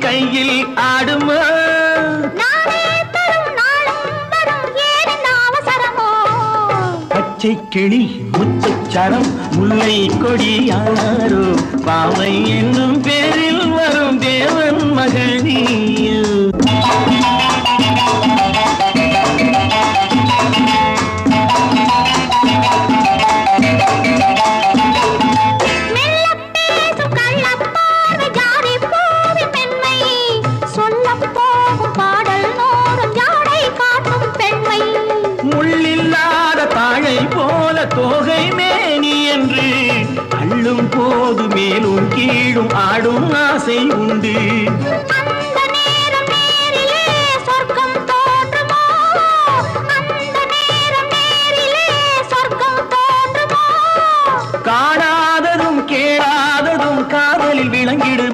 கையில் ஆடுமா? பச்சை கிளி முத்துச்சரம் முல்லை கொடி யாரோ பாவை என்னும் பேரில் வரும் தேவன் மகள் முள்ளில்லாத தாழை போல தோகை மேனி என்று அள்ளும் போது மேலும் கீழும் ஆடும் ஆசை உண்டு? காணாததும் கேளாததும் காதலில் விளங்கிடும்